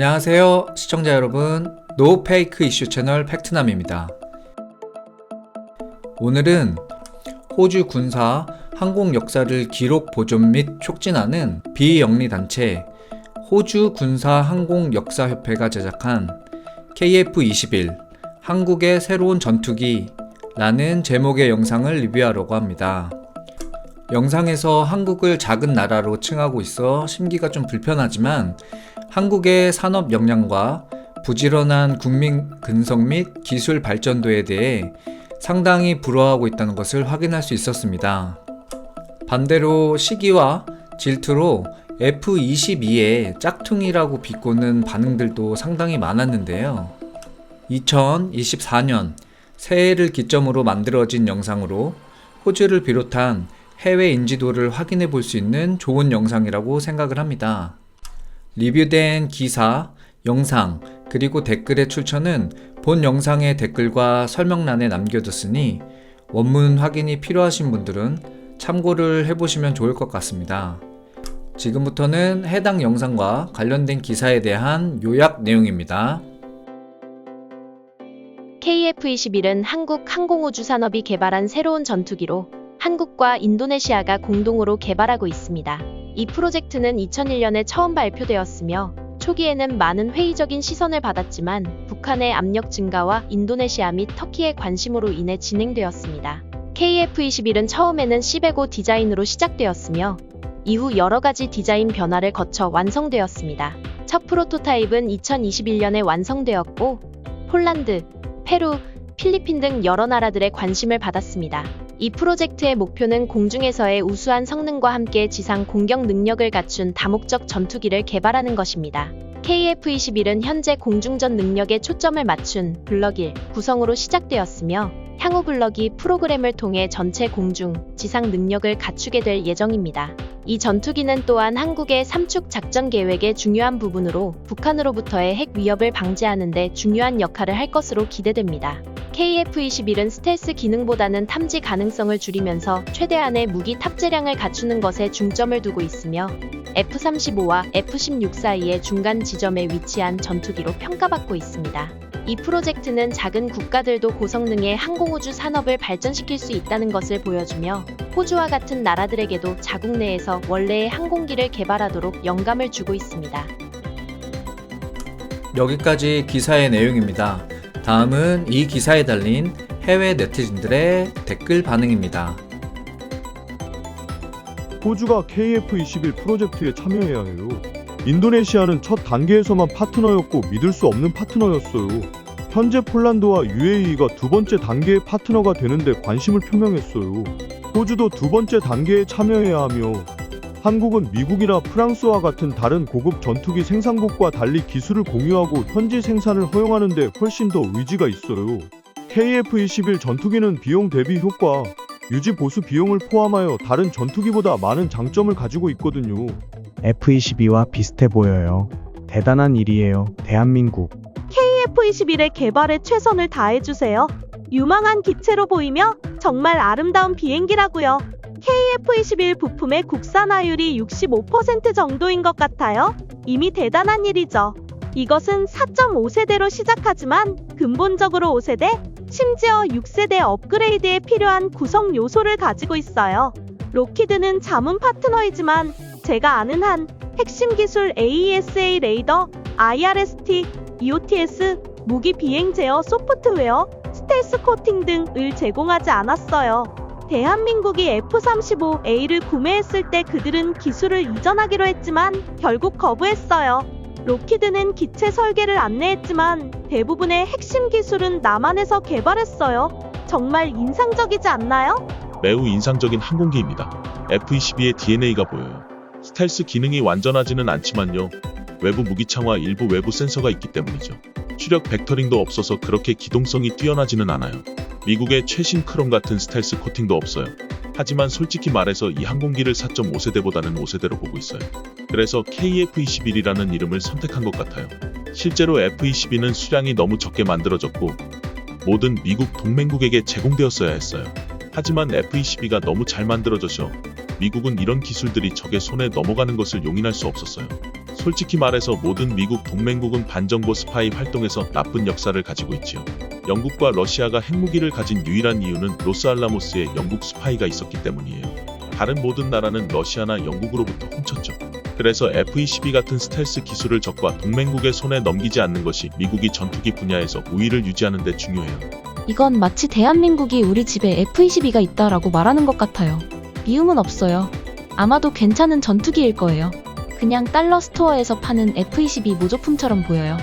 안녕하세요 시청자 여러분 노페이크 이슈 채널 팩트남입니다 오늘은 호주 군사 항공 역사를 기록 보존 및 촉진하는 비영리 단체 호주 군사 항공 역사 협회가 제작한 KF-21 한국의 새로운 전투기 라는 제목의 영상을 리뷰하려고 합니다. 영상에서 한국을 작은 나라로 칭하고 있어 심기가 좀 불편하지만 한국의 산업 역량과 부지런한 국민 근성 및 기술 발전도에 대해 상당히 부러워하고 있다는 것을 확인할 수 있었습니다. 반대로 시기와 질투로 F-22의 짝퉁이라고 비꼬는 반응들도 상당히 많았는데요. 2024년 새해를 기점으로 만들어진 영상으로 호주를 비롯한 해외 인지도를 확인해 볼 수 있는 좋은 영상이라고 생각을 합니다. 리뷰된 기사, 영상, 그리고 댓글의 출처는 본 영상의 댓글과 설명란에 남겨뒀으니 원문 확인이 필요하신 분들은 참고를 해보시면 좋을 것 같습니다. 지금부터는 해당 영상과 관련된 기사에 대한 요약 내용입니다. KF-21은 한국 항공우주 산업이 개발한 새로운 전투기로 한국과 인도네시아가 공동으로 개발하고 있습니다. 이 프로젝트는 2001년에 처음 발표되었으며 초기에는 많은 회의적인 시선을 받았지만 북한의 압력 증가와 인도네시아 및 터키의 관심으로 인해 진행되었습니다. KF-21은 처음에는 C105 디자인으로 시작되었으며 이후 여러 가지 디자인 변화를 거쳐 완성되었습니다. 첫 프로토타입은 2021년에 완성되었고 폴란드, 페루, 필리핀 등 여러 나라들의 관심을 받았습니다. 이 프로젝트의 목표는 공중에서의 우수한 성능과 함께 지상 공격 능력을 갖춘 다목적 전투기를 개발하는 것입니다. KF-21은 현재 공중전 능력에 초점을 맞춘 블럭 1 구성으로 시작되었으며 향후 블럭이 프로그램을 통해 전체 공중, 지상 능력을 갖추게 될 예정입니다. 이 전투기는 또한 한국의 삼축 작전 계획의 중요한 부분으로 북한으로부터의 핵 위협을 방지하는 데 중요한 역할을 할 것으로 기대됩니다. KF-21은 스텔스 기능보다는 탐지 가능성을 줄이면서 최대한의 무기 탑재량을 갖추는 것에 중점을 두고 있으며 F-35와 F-16 사이의 중간 지점에 위치한 전투기로 평가받고 있습니다. 이 프로젝트는 작은 국가들도 고성능의 항공우주 산업을 발전시킬 수 있다는 것을 보여주며 호주와 같은 나라들에게도 자국 내에서 원래의 항공기를 개발하도록 영감을 주고 있습니다. 여기까지 기사의 내용입니다. 다음은 이 기사에 달린 해외 네티즌들의 댓글 반응입니다. 호주가 KF-21 프로젝트에 참여해야 해요. 인도네시아는 첫 단계에서만 파트너였고 믿을 수 없는 파트너였어요. 현재 폴란드와 UAE가 두 번째 단계의 파트너가 되는데 관심을 표명했어요. 호주도 두 번째 단계에 참여해야 하며 한국은 미국이나 프랑스와 같은 다른 고급 전투기 생산국과 달리 기술을 공유하고 현지 생산을 허용하는 데 훨씬 더 의지가 있어요. KF-21 전투기는 비용 대비 효과, 유지 보수 비용을 포함하여 다른 전투기보다 많은 장점을 가지고 있거든요. F-22와 비슷해 보여요. 대단한 일이에요, 대한민국. KF-21의 개발에 최선을 다해주세요. 유망한 기체로 보이며 정말 아름다운 비행기라고요. KF-21 부품의 국산화율이 65% 정도인 것 같아요. 이미 대단한 일이죠. 이것은 4.5세대로 시작하지만 근본적으로 5세대, 심지어 6세대 업그레이드에 필요한 구성 요소를 가지고 있어요. 로키드는 자문 파트너이지만 제가 아는 한 핵심 기술 AESA 레이더, IRST, EOTS, 무기 비행 제어 소프트웨어, 스텔스 코팅 등을 제공하지 않았어요. 대한민국이 F-35A를 구매했을 때 그들은 기술을 이전하기로 했지만 결국 거부했어요. 로키드는 기체 설계를 안내했지만 대부분의 핵심 기술은 남한에서 개발했어요. 정말 인상적이지 않나요? 매우 인상적인 항공기입니다. F-22의 DNA가 보여요. 스텔스 기능이 완전하지는 않지만요. 외부 무기창과 일부 외부 센서가 있기 때문이죠. 추력 벡터링도 없어서 그렇게 기동성이 뛰어나지는 않아요. 미국의 최신 크롬 같은 스텔스 코팅도 없어요. 하지만 솔직히 말해서 이 항공기를 4.5세대보다는 5세대로 보고 있어요. 그래서 KF-21이라는 이름을 선택한 것 같아요. 실제로 F-22는 수량이 너무 적게 만들어졌고 모든 미국 동맹국에게 제공되었어야 했어요. 하지만 F-22가 너무 잘 만들어져서 미국은 이런 기술들이 적의 손에 넘어가는 것을 용인할 수 없었어요. 솔직히 말해서 모든 미국 동맹국은 반정보 스파이 활동에서 나쁜 역사를 가지고 있지요. 영국과 러시아가 핵무기를 가진 유일한 이유는 로스알라모스에 영국 스파이가 있었기 때문이에요. 다른 모든 나라는 러시아나 영국으로부터 훔쳤죠. 그래서 F-22 같은 스텔스 기술을 적과 동맹국의 손에 넘기지 않는 것이 미국이 전투기 분야에서 우위를 유지하는 데 중요해요. 이건 마치 대한민국이 우리 집에 F-22가 있다라고 말하는 것 같아요. 미움은 없어요. 아마도 괜찮은 전투기일 거예요. 그냥 달러 스토어에서 파는 F-22 모조품처럼 보여요.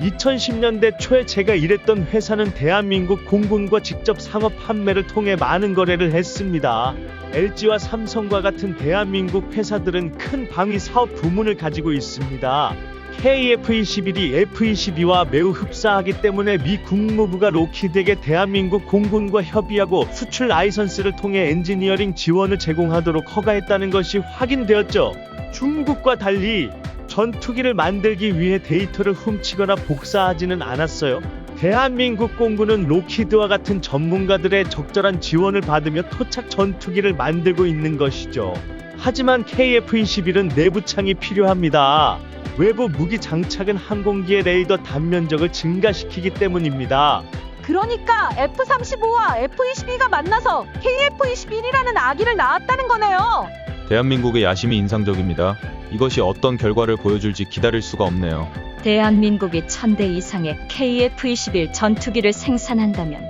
2010년대 초에 제가 일했던 회사는 대한민국 공군과 직접 상업 판매를 통해 많은 거래를 했습니다. LG와 삼성과 같은 대한민국 회사들은 큰 방위 사업 부문을 가지고 있습니다. KF-21이 F-22와 매우 흡사하기 때문에 미 국무부가 로키드에게 대한민국 공군과 협의하고 수출 라이선스를 통해 엔지니어링 지원을 제공하도록 허가했다는 것이 확인되었죠. 중국과 달리 전투기를 만들기 위해 데이터를 훔치거나 복사하지는 않았어요. 대한민국 공군은 로키드와 같은 전문가들의 적절한 지원을 받으며 토착 전투기를 만들고 있는 것이죠. 하지만 KF-21은 내부창이 필요합니다. 외부 무기 장착은 항공기의 레이더 단면적을 증가시키기 때문입니다. 그러니까 F-35와 F-22가 만나서 KF-21이라는 아기를 낳았다는 거네요. 대한민국의 야심이 인상적입니다. 이것이 어떤 결과를 보여줄지 기다릴 수가 없네요. 대한민국이 1000대 이상의 KF-21 전투기를 생산한다면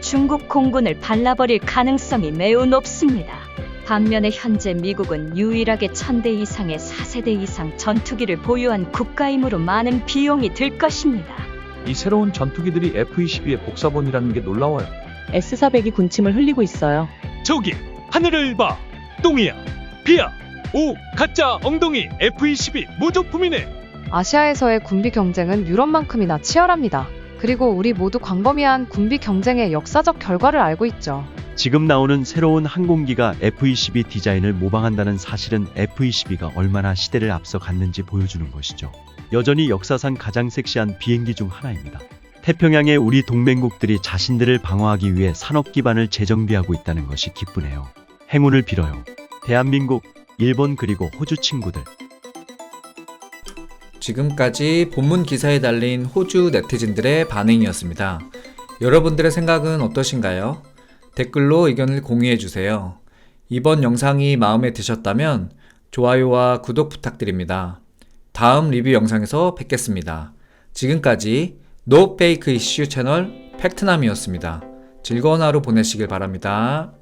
중국 공군을 발라버릴 가능성이 매우 높습니다. 반면에 현재 미국은 유일하게 1000대 이상의 4세대 이상 전투기를 보유한 국가이므로 많은 비용이 들 것입니다. 이 새로운 전투기들이 F-22의 복사본이라는 게 놀라워요. S400이 군침을 흘리고 있어요. 저기 하늘을 봐 똥이야 비야 오 가짜 엉덩이 F-22 모조품이네 아시아에서의 군비 경쟁은 유럽만큼이나 치열합니다. 그리고 우리 모두 광범위한 군비 경쟁의 역사적 결과를 알고 있죠. 지금 나오는 새로운 항공기가 F-22 디자인을 모방한다는 사실은 F-22가 얼마나 시대를 앞서갔는지 보여주는 것이죠. 여전히 역사상 가장 섹시한 비행기 중 하나입니다. 태평양의 우리 동맹국들이 자신들을 방어하기 위해 산업 기반을 재정비하고 있다는 것이 기쁘네요. 행운을 빌어요. 대한민국, 일본 그리고 호주 친구들. 지금까지 본문 기사에 달린 호주 네티즌들의 반응이었습니다. 여러분들의 생각은 어떠신가요? 댓글로 의견을 공유해 주세요. 이번 영상이 마음에 드셨다면 좋아요와 구독 부탁드립니다. 다음 리뷰 영상에서 뵙겠습니다. 지금까지 노 페이크 이슈 채널 팩트남이었습니다. 즐거운 하루 보내시길 바랍니다.